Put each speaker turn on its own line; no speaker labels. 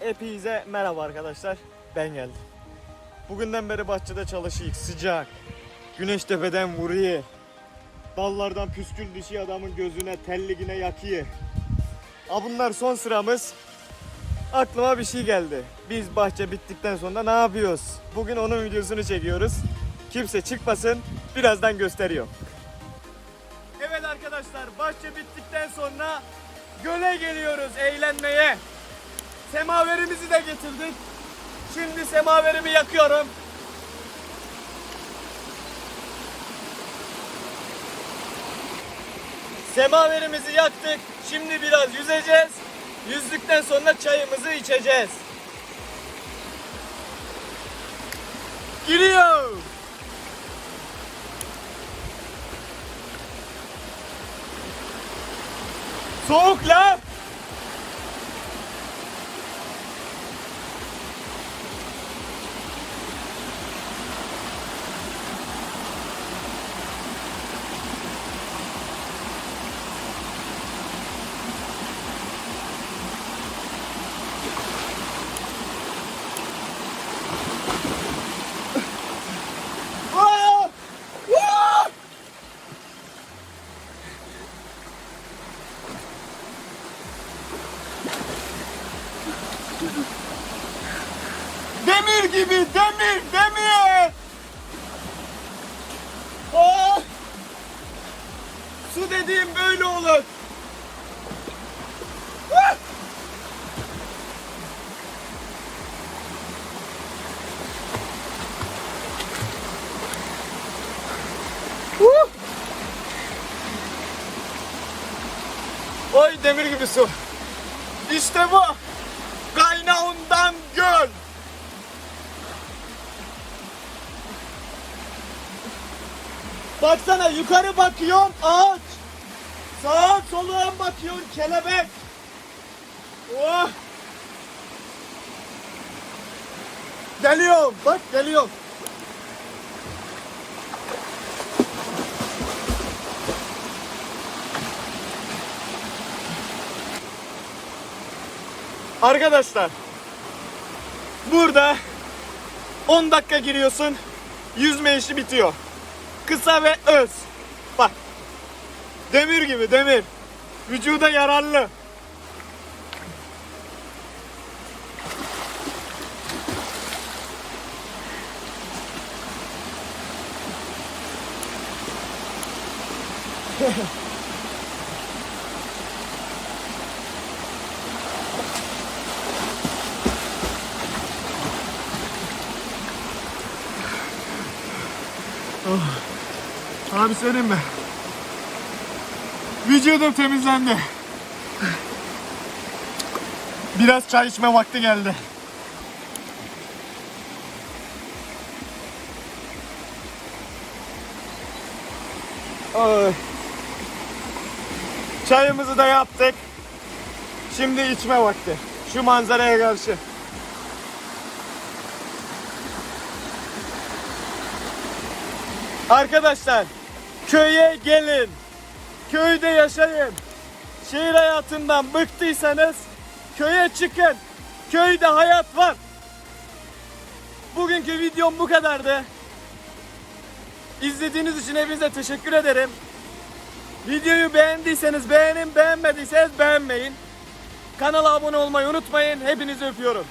Hepinize merhaba arkadaşlar. Ben geldim. Bugünden beri bahçede çalışıyık. Sıcak. Güneş tepeden vuruyor. Dallardan püskül düşüyor adamın gözüne, telligine yakıyor. Ha bunlar son sıramız. Aklıma bir şey geldi. Biz bahçe bittikten sonra ne yapıyoruz? Bugün onun videosunu çekiyoruz. Kimse çıkmasın. Birazdan gösteriyorum. Evet arkadaşlar bahçe bittikten sonra göle geliyoruz eğlenmeye. Semaverimizi de getirdik. Şimdi semaverimi yakıyorum. Semaverimizi yaktık. Şimdi biraz yüzeceğiz. Yüzdükten sonra çayımızı içeceğiz. Giriyor. Soğuk lan. Demir gibi demir demir. Aa! Su dediğim böyle olur. Ah! Huh! Oy demir gibi su. İşte bu. Kaynağından göl. Baksana yukarı bakıyorsun ağaç. Sağa sola bakıyorsun kelebek. Oh. Geliyorum bak geliyorum. Arkadaşlar burada 10 dakika giriyorsun yüzme işi bitiyor. Kısa ve öz. Bak demir gibi demir. Vücuda yararlı. Abi söyleyeyim mi? Vücudum temizlendi. Biraz çay içme vakti geldi. Ay. Çayımızı da yaptık. Şimdi içme vakti. Şu manzaraya karşı. Arkadaşlar köye gelin. Köyde yaşayın. Şehir hayatından bıktıysanız köye çıkın. Köyde hayat var. Bugünkü videom bu kadardı. İzlediğiniz için hepinize teşekkür ederim. Videoyu beğendiyseniz beğenin, beğenmediyseniz beğenmeyin. Kanala abone olmayı unutmayın. Hepinizi öpüyorum.